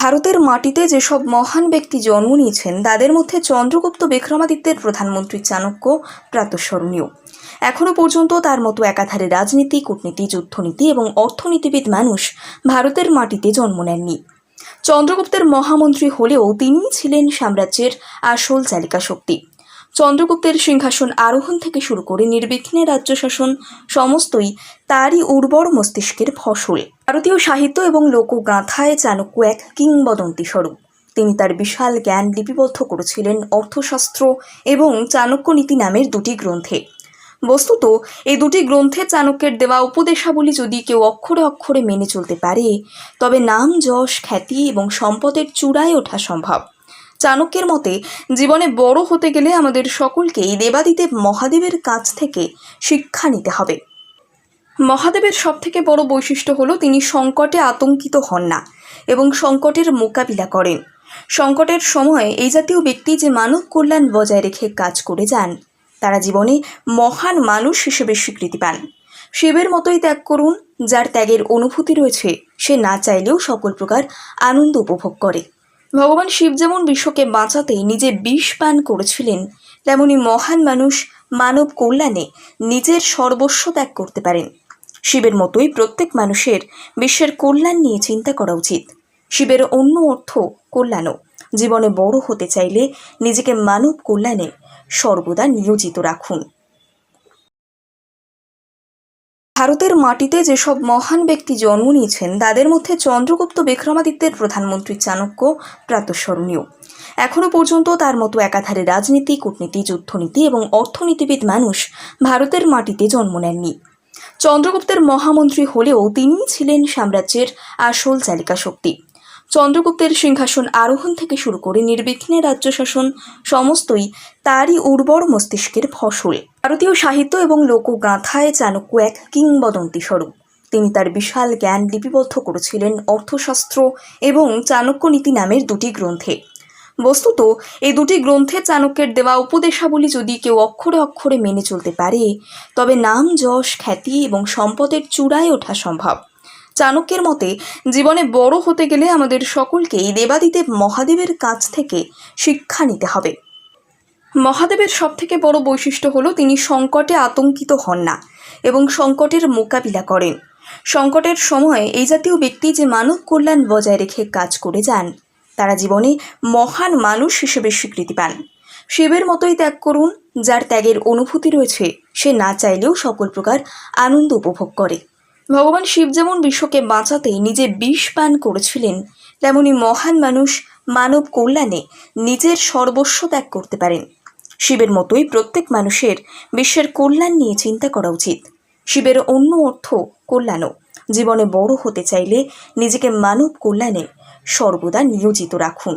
ভারতের মাটিতে যেসব মহান ব্যক্তি জন্ম নিয়েছেন, তাদের মধ্যে চন্দ্রগুপ্ত বিক্রমাদিত্যের প্রধানমন্ত্রী চাণক্য প্রাতঃস্মরণীয়। এখনও পর্যন্ত তার মতো একাধারে রাজনীতি, কূটনীতি, যুদ্ধনীতি এবং অর্থনীতিবিদ মানুষ ভারতের মাটিতে জন্ম নেননি। চন্দ্রগুপ্তের মহামন্ত্রী হলেও তিনিই ছিলেন সাম্রাজ্যের আসল চালিকা শক্তি চন্দ্রগুপ্তের সিংহাসন আরোহণ থেকে শুরু করে নির্বিঘ্নে রাজ্য শাসন সমস্তই তারই উর্বর মস্তিষ্কের ফসল। ভারতীয় সাহিত্য এবং লোকগাথায় চাণক্য এক কিংবদন্তি স্বরূপ। তিনি তার বিশাল জ্ঞান লিপিবদ্ধ করেছিলেন অর্থশাস্ত্র এবং চাণক্য নীতি নামের দুটি গ্রন্থে। বস্তুত, এই দুটি গ্রন্থে চাণক্যের দেওয়া উপদেশাবলী যদি কেউ অক্ষরে অক্ষরে মেনে চলতে পারে, তবে নাম, যশ, খ্যাতি এবং সম্পদের চূড়ায় ওঠা সম্ভব। চাণক্যের মতে, জীবনে বড় হতে গেলে আমাদের সকলকেই দেবাদিদেব মহাদেবের কাছ থেকে শিক্ষা নিতে হবে। মহাদেবের সবথেকে বড় বৈশিষ্ট্য হলো তিনি সংকটে আতঙ্কিত হন না এবং সংকটের মোকাবিলা করেন। সংকটের সময় এই জাতীয় ব্যক্তি যে মানব কল্যাণ বজায় রেখে কাজ করে যান, তারা জীবনে মহান মানুষ হিসেবে স্বীকৃতি পান। শিবের মতোই ত্যাগ করুন, যার ত্যাগের অনুভূতি রয়েছে, সে না চাইলেও সকল প্রকার আনন্দ উপভোগ করে। ভগবান শিব যেমন বিশ্বকে বাঁচাতে নিজে বিষ পান করেছিলেন, তেমনি মহান মানুষ মানব কল্যাণে নিজের সর্বস্ব ত্যাগ করতে পারেন। শিবের মতোই প্রত্যেক মানুষের বিশ্বের কল্যাণ নিয়ে চিন্তা করা উচিত। শিবের অন্য অর্থ কল্যাণও। জীবনে বড় হতে চাইলে নিজেকে মানব কল্যাণে সর্বদা নিয়োজিত রাখুন। ভারতের মাটিতে যেসব মহান ব্যক্তি জন্ম নিয়েছেন, তাদের মধ্যে চন্দ্রগুপ্ত বিক্রমাদিত্যের প্রধানমন্ত্রী চাণক্য প্রাতঃস্মরণীয়। এখনও পর্যন্ত তার মতো একাধারে রাজনীতি, কূটনীতি, যুদ্ধনীতি এবং অর্থনীতিবিদ মানুষ ভারতের মাটিতে জন্ম নেননি। চন্দ্রগুপ্তের মহামন্ত্রী হলেও তিনিই ছিলেন সাম্রাজ্যের আসল চালিকা শক্তি চন্দ্রগুপ্তের সিংহাসন আরোহণ থেকে শুরু করে নির্বিঘ্নে রাজ্য শাসন সমস্তই তারই উর্বর মস্তিষ্কের ফসল। ভারতীয় সাহিত্য এবং লোকগাথায় চাণক্য এক কিংবদন্তি স্বরূপ। তিনি তার বিশাল জ্ঞান লিপিবদ্ধ করেছিলেন অর্থশাস্ত্র এবং চাণক্য নীতি নামের দুটি গ্রন্থে। বস্তুত, এই দুটি গ্রন্থে চাণক্যের দেওয়া উপদেশাবলী যদি কেউ অক্ষরে অক্ষরে মেনে চলতে পারে, তবে নাম, যশ, খ্যাতি এবং সম্পদের চূড়ায় ওঠা সম্ভব। চাণক্যের মতে, জীবনে বড় হতে গেলে আমাদের সকলকেই দেবাদিদেব মহাদেবের কাছ থেকে শিক্ষা নিতে হবে। মহাদেবের সবথেকে বড় বৈশিষ্ট্য হলো তিনি সংকটে আতঙ্কিত হন না এবং সংকটের মোকাবিলা করেন। সংকটের সময় এই জাতীয় ব্যক্তি যে মানব কল্যাণ বজায় রেখে কাজ করে যান, তারা জীবনে মহান মানুষ হিসেবে স্বীকৃতি পান। শিবের মতোই ত্যাগ করুন, যার ত্যাগের অনুভূতি রয়েছে, সে না চাইলেও সকল প্রকার আনন্দ উপভোগ করে। ভগবান শিব যেমন বিশ্বকে বাঁচাতে নিজে বিষ পান করেছিলেন, তেমনি মহান মানুষ মানব কল্যাণে নিজের সর্বস্ব ত্যাগ করতে পারেন। শিবের মতোই প্রত্যেক মানুষের বিশ্বের কল্যাণ নিয়ে চিন্তা করা উচিত। শিবের অন্য অর্থ কল্যাণও। জীবনে বড় হতে চাইলে নিজেকে মানব কল্যাণে সর্বদা নিয়োজিত রাখুন।